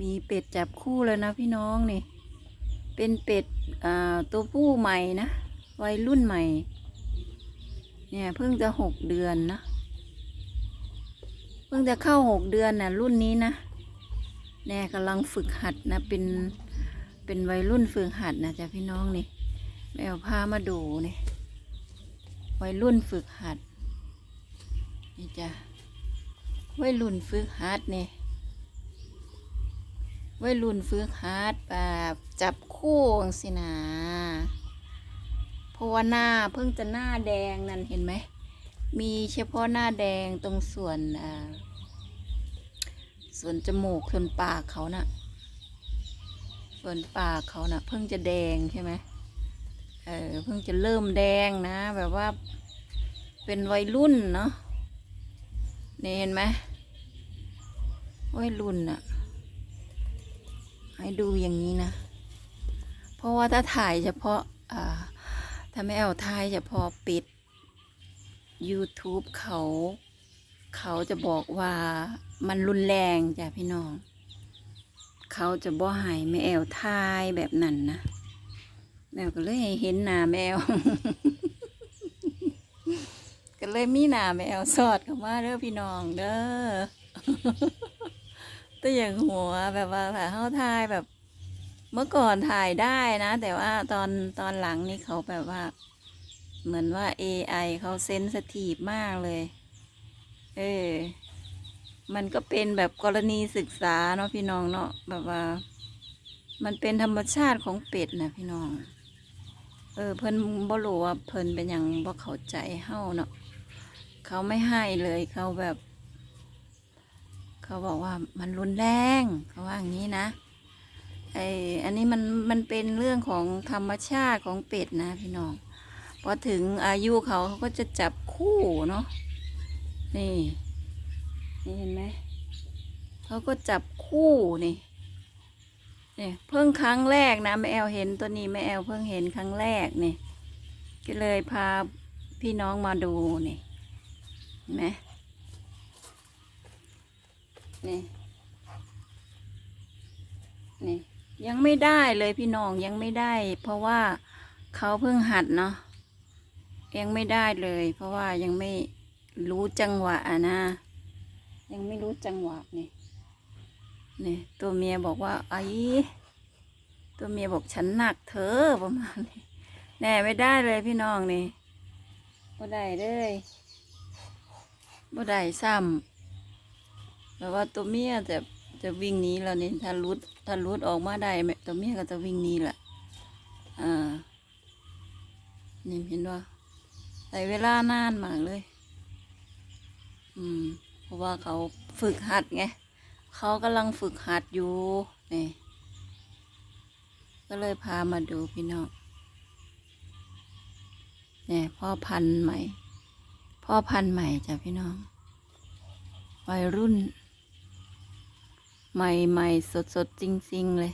มีเป็ดจับคู่แล้วนะพี่น้องนี่ เป็นเป็ดตัวผู้ใหม่นะ วัยรุ่นใหม่ เนี่ยเพิ่งจะหกเดือนนะ เพิ่งจะเข้าหกเดือนนะรุ่นนี้นะแน่กำลังฝึกหัดนะ เป็น เป็นวัยรุ่นฝึกหัดนะจ๊ะพี่น้องนี่แมวพามาดูนี่วัยรุ่นฝึกหัด นี่จ้ะวัยรุ่นฝึกหัดนี่ วัยรุ่นฝึกหัดแบบจับคู่สินะเพราะว่าหน้าเพิ่งจะหน้าแดงนั่นเห็นไหม มีเฉพาะหน้าแดงตรงส่วนอ่าส่วนจมูกส่วนปากเขาน่ะ ส่วนปากเขาน่ะ เพิ่งจะแดงใช่ไหมเออเพิ่งจะเริ่มแดงนะ แบบว่าเป็นวัยรุ่นเนาะนี่เห็นไหมวัยรุ่นน่ะ ให้ดูอย่างนี้นะ เพราะว่าถ้าถ่ายเฉพาะถ้าไม่เอาถ่ายเฉพาะปิด YouTube เขา เขาจะบอกว่ามันรุนแรงจ้ะพี่น้อง เขาจะบ่หายแมวทายแบบนั้นนะแมวก็เลยเห็นหน้าแมว ก็เลยมีหน้าแมวสอดเข้ามาเด้อพี่น้องเด้อ ตัวอย่างหัวแบบว่าถ้าเขาถ่ายแบบ เมื่อก่อนถ่ายได้นะ แต่ว่าตอนตอนหลังนี่เขาแบบว่า เหมือนว่า AI เขาเซนสทีฟมากเลย เออ มันก็เป็นแบบกรณีศึกษาเนาะพี่น้องเนาะแบบว่า มันเป็นธรรมชาติของเป็ดนะพี่น้อง เออ เพิ่นบ่รู้ว่าเพิ่นเป็นอย่างบ่เข้าใจเฮาเนาะเขาไม่ให้เลยเขาแบบ เขาบอกว่ามันรุนแรงเขาว่าอย่างนี้นะไออันนี้มันมันเป็นเรื่องของธรรมชาติของเป็ดนะพี่น้องพอถึงอายุเขาเขาก็จะจับคู่เนาะนี่นี่เห็นไหมเขาก็จับคู่นี่นี่เพิ่งครั้งแรกนะแม่แอลเห็นตัวนี้แม่แอลเพิ่งเห็นครั้งแรกนี่ก็เลยพาพี่น้องมาดูนี่เห็นไหม นี่ นี่ ยังไม่ได้เลยพี่น้องยังไม่ได้ เพราะว่าเขาเพิ่งหัดเนาะยังไม่ได้เลย เพราะว่ายังไม่รู้จังหวะอะนะ ยังไม่รู้จังหวะนี่นี่ตัวเมียบอกว่าไอ้ตัวเมียบอกฉันหนักเธอประมาณนี้แน่ไม่ได้เลยพี่น้องนี่บ่ได้เลยบ่ได้ซ้ำ แบบว่าตัวเมียจะจะวิ่งหนีแล้วนี่ถ้ารุดถ้ารุดออกมาได้แม่ตัวเมียก็จะวิ่งหนีแหละอ่านี่เห็นว่าใช้เวลานานมากเลย อืม เพราะว่าเขาฝึกหัดไงเขากำลังฝึกหัดอยู่นี่ก็เลยพามาดูพี่น้องเนี่ยพ่อพันธุ์ใหม่ พ่อพันธุ์ใหม่จ้ะพี่น้องวัยรุ่น ใหม่ใหม่สดสดๆ จริง ๆ เลย